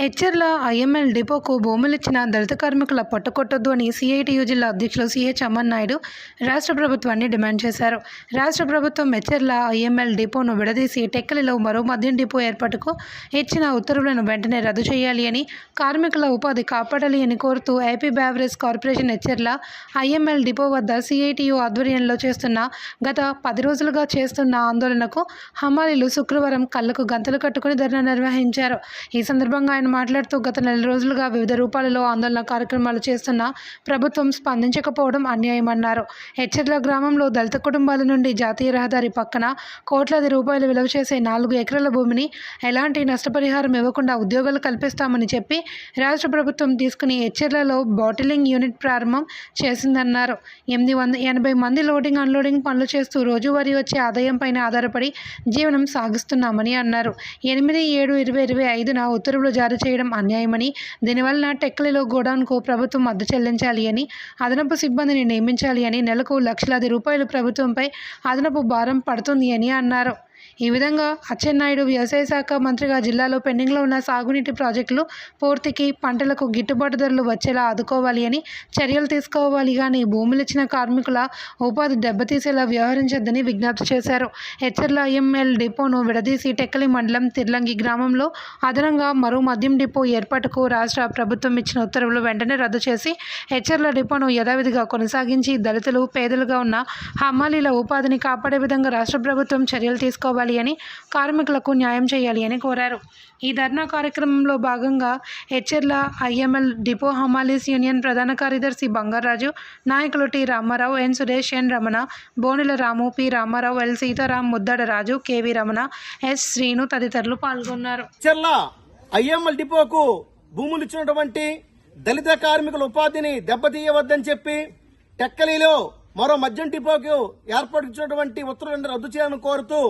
హెచ్ఎర్ల IML డిపోకు భూములిచ్చిన దళిత కార్మికుల పట్టుకొట్టొద్దు అని CITU జిల్లా అధ్యక్షులు సిహెచ్ అమర్నాయుడు రాష్ట్ర ప్రభుత్వాన్ని డిమాండ్ చేశారు. రాష్ట్ర ప్రభుత్వం హెచ్ఎర్ల ఐఎంఎల్ డిపోను విడదీసి టెక్కలిలో మరో మద్యం డిపో ఏర్పాటుకు ఇచ్చిన ఉత్తర్వులను వెంటనే రద్దు చేయాలి అని కార్మికుల ఉపాధి కాపాడాలి అని కోరుతూ ఏపీ బ్యావరేజ్ కార్పొరేషన్ హెచ్ఎర్ల ఐఎంఎల్ డిపో వద్ద సిఐటియు ఆధ్వర్యంలో చేస్తున్న గత పది రోజులుగా చేస్తున్న ఆందోళనకు హమాలీలు శుక్రవారం కళ్ళకు గంతలు కట్టుకుని ధర్నా నిర్వహించారు. ఈ సందర్భంగా ఆయన మాట్లాడుతూ గత నెల రోజులుగా వివిధ రూపాలలో ఆందోళన కార్యక్రమాలు చేస్తున్న ప్రభుత్వం స్పందించకపోవడం అన్యాయమన్నారు. హెచ్చర్ల గ్రామంలో దళిత కుటుంబాల నుండి జాతీయ రహదారి పక్కన కోట్లాది రూపాయలు విలువ చేసే నాలుగు ఎకరాల భూమిని ఎలాంటి నష్టపరిహారం ఇవ్వకుండా ఉద్యోగాలు కల్పిస్తామని చెప్పి రాష్ట్ర ప్రభుత్వం తీసుకుని హెచ్చర్లలో బాటిలింగ్ యూనిట్ ప్రారంభం చేసిందన్నారు. ఎనిమిది వంద ఎనభై మంది లోడింగ్ అన్లోడింగ్ పనులు చేస్తూ రోజువారీ వచ్చే ఆదాయం పైన ఆధారపడి జీవనం సాగిస్తున్నామని అన్నారు. ఎనిమిది ఏడు ఇరవై ఇరవై ఐదున ఉత్తర్వులు జారీ చేయడం అన్యాయమని దీనివలన టెక్కలిలో గోడౌన్కు ప్రభుత్వం మద్దతు చెల్లించాలి అని అదనపు సిబ్బందిని నియమించాలి అని నెలకు లక్షలాది రూపాయలు ప్రభుత్వంపై అదనపు భారం పడుతుంది అని అన్నారు. ఈ విధంగా అచ్చెన్నాయుడు వ్యవసాయ శాఖ మంత్రిగా జిల్లాలో పెండింగ్లో ఉన్న సాగునీటి ప్రాజెక్టులు పూర్తికి పంటలకు గిట్టుబాటు ధరలు వచ్చేలా ఆదుకోవాలి అని చర్యలు తీసుకోవాలి కానీ భూములు ఇచ్చిన కార్మికుల ఉపాధి దెబ్బతీసేలా వ్యవహరించొద్దని విజ్ఞప్తి చేశారు. హెచ్చర్ల ఎంఎల్ డిపోను విడదీసి టెక్కలి మండలం తిర్లంగి గ్రామంలో అదనంగా మరో మద్యం డిపో ఏర్పాటుకు రాష్ట్ర ప్రభుత్వం ఇచ్చిన ఉత్తర్వులు వెంటనే రద్దు చేసి హెచ్చర్ల డిపోను యథావిధిగా కొనసాగించి దళితులు పేదలుగా ఉన్న హమాలీల ఉపాధిని కాపాడే విధంగా రాష్ట్ర ప్రభుత్వం చర్యలు తీసుకోవాలి. అని కార్మికులకు న్యాయం చేయాలి అని కోరారు. ఈ ధర్నా కార్యక్రమంలో భాగంగా హెచ్ఎర్ల ఐఎంఎల్ డిపో హమాలీస్ యూనియన్ ప్రధాన కార్యదర్శి బంగారాజు నాయకులు T Ramarao N Suresh N Ramana Bonela Ramu P Ramarao L Sitaram Muddada Raju KV Ramana S Srinu తదితరులు పాల్గొన్నారు. ఐఎంఎల్ డిపోకు భూములు ఇచ్చినటువంటి దళిత కార్మికుల ఉపాధిని దెబ్బతీయవద్దని చెప్పి టెక్కలీలో మరో మద్యం డిపోకు ఏర్పాటు ఇచ్చినటువంటి ఉత్తర్వులను రద్దు చేయాలని కోరుతూ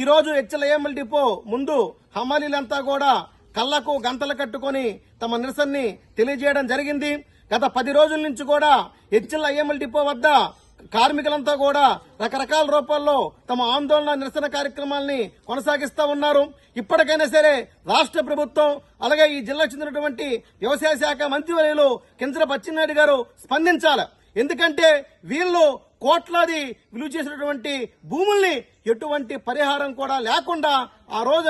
ఈ రోజు హెచ్ఎల్ డిపో ముందు హమాలీలంతా కూడా కళ్ళకు గంతలు కట్టుకొని తమ నిరసనని తెలియజేయడం జరిగింది. గత పది రోజుల నుంచి కూడా హెచ్ఎల్ ఐఎంఎల్ డిపో వద్ద కార్మికులంతా కూడా రకరకాల రూపాల్లో తమ ఆందోళన నిరసన కార్యక్రమాల్ని కొనసాగిస్తా ఉన్నారు. ఇప్పటికైనా సరే రాష్ట్ర ప్రభుత్వం అలాగే ఈ జిల్లాకు చెందినటువంటి వ్యవసాయ శాఖ మంత్రివర్యులు కింద పచ్చినాయుడు గారు స్పందించాలి. ఎందుకంటే వీళ్ళు కోట్లాది విలువ చేసినటువంటి భూముల్ని ఎటువంటి పరిహారం కూడా లేకుండా ఆ రోజు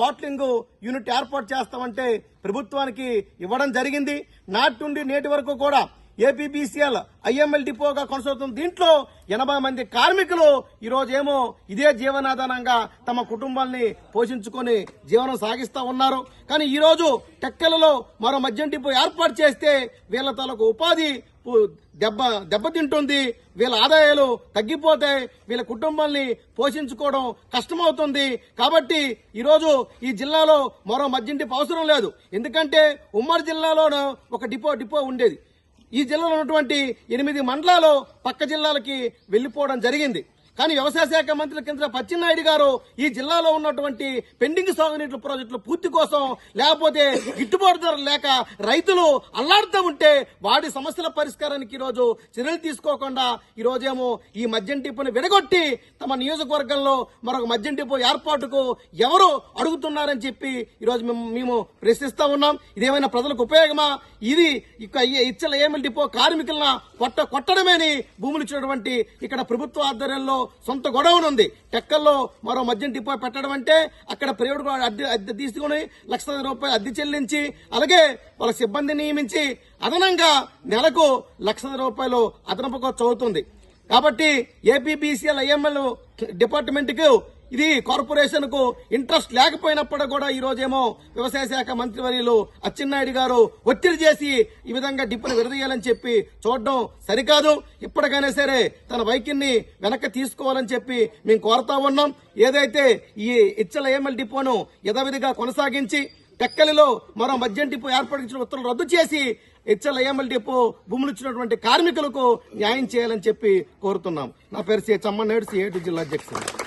బాట్లింగ్ యూనిట్ ఏర్పాటు చేస్తామంటే ప్రభుత్వానికి ఇవ్వడం జరిగింది. నాటి నుండి నేటి వరకు కూడా ఏపీబీసీఎల్ ఐఎంఎల్ డిపోగా కొనసాగుతున్న దీంట్లో ఎనభై మంది కార్మికులు ఈరోజేమో ఇదే జీవనాధానంగా తమ కుటుంబాల్ని పోషించుకొని జీవనం సాగిస్తూ ఉన్నారు. కానీ ఈరోజు టెక్కెలలో టెక్కలలో మరో మద్యం డిపో ఏర్పాటు చేస్తే వీళ్ళ తాలూకు ఉపాధి దెబ్బ దెబ్బతింటుంది వీళ్ళ ఆదాయాలు తగ్గిపోతాయి వీళ్ళ కుటుంబాల్ని పోషించుకోవడం కష్టమవుతుంది. కాబట్టి ఈరోజు ఈ జిల్లాలో మరో మద్యం అవసరం లేదు. ఎందుకంటే ఉమ్మడి జిల్లాలోనూ ఒక డిపో డిపో ఉండేది. ఈ జిల్లాలో ఉన్నటువంటి ఎనిమిది మండలాలు పక్క జిల్లాలకి వెళ్ళిపోవడం జరిగింది. కానీ వ్యవసాయ శాఖ మంత్రి కింద పచ్చినాయుడు గారు ఈ జిల్లాలో ఉన్నటువంటి పెండింగ్ సాగునీటి ప్రాజెక్టుల పూర్తి కోసం లేకపోతే గిట్టుబాటు ధర లేక రైతులు అల్లాడుతూ ఉంటే వాడి సమస్యల పరిష్కారానికి ఈరోజు చర్యలు తీసుకోకుండా ఈరోజేమో ఈ మద్యం డిపోని విడగొట్టి తమ నియోజకవర్గంలో మరొక మద్యం డిపో ఏర్పాటుకు ఎవరు అడుగుతున్నారని చెప్పి ఈరోజు మేము మేము ప్రశ్నిస్తా ఉన్నాం. ఇదేమైనా ప్రజలకు ఉపయోగమా? ఇది ఇక ఇచ్చల ఏఎంఎల్ డిపో కార్మికులను కొట్ట కొట్టడమేని భూములు ఇచ్చినటువంటి ఇక్కడ ప్రభుత్వ ఆధ్వర్యంలో సొంత గొడవను ఉంది టెక్కల్లో మరో మద్యం డిపో పెట్టడం అంటే అక్కడ ప్రైవేట్ అద్దె అద్దె తీసుకుని లక్షల రూపాయలు అద్దె చెల్లించి అలాగే వాళ్ళ సిబ్బంది నియమించి అదనంగా నెలకు లక్షల రూపాయలు అదనపు ఖర్చు అవుతుంది కాబట్టి ఏపీబీసీఎల్ ఐఎంఎల్ డిపార్ట్మెంట్కు ఇది కార్పొరేషన్కు ఇంట్రెస్ట్ లేకపోయినప్పుడు కూడా ఈ రోజేమో వ్యవసాయ శాఖ మంత్రివర్యులు అచ్చెన్నాయుడు గారు ఒత్తిడి చేసి ఈ విధంగా డిప్పును విడదీయాలని చెప్పి చూడడం సరికాదు. ఇప్పటికైనా సరే తన వైఖరిని వెనక్కి తీసుకోవాలని చెప్పి మేము కోరుతా ఉన్నాం. ఏదైతే ఈ ఇచ్చల ఏమల్ డిపోను యథావిధిగా కొనసాగించి టెక్కలిలో మరో మద్యం డిపో ఏర్పడించిన ఉత్తర్వులు రద్దు చేసి హెచ్ఎల్ ఐఎంఎల్ డిపో భూములిచ్చినటువంటి కార్మికులకు న్యాయం చేయాలని చెప్పి కోరుతున్నాం. నా పేరు సి చమ్మన్నాయుడు సిఐటి జిల్లా అధ్యక్షుడు.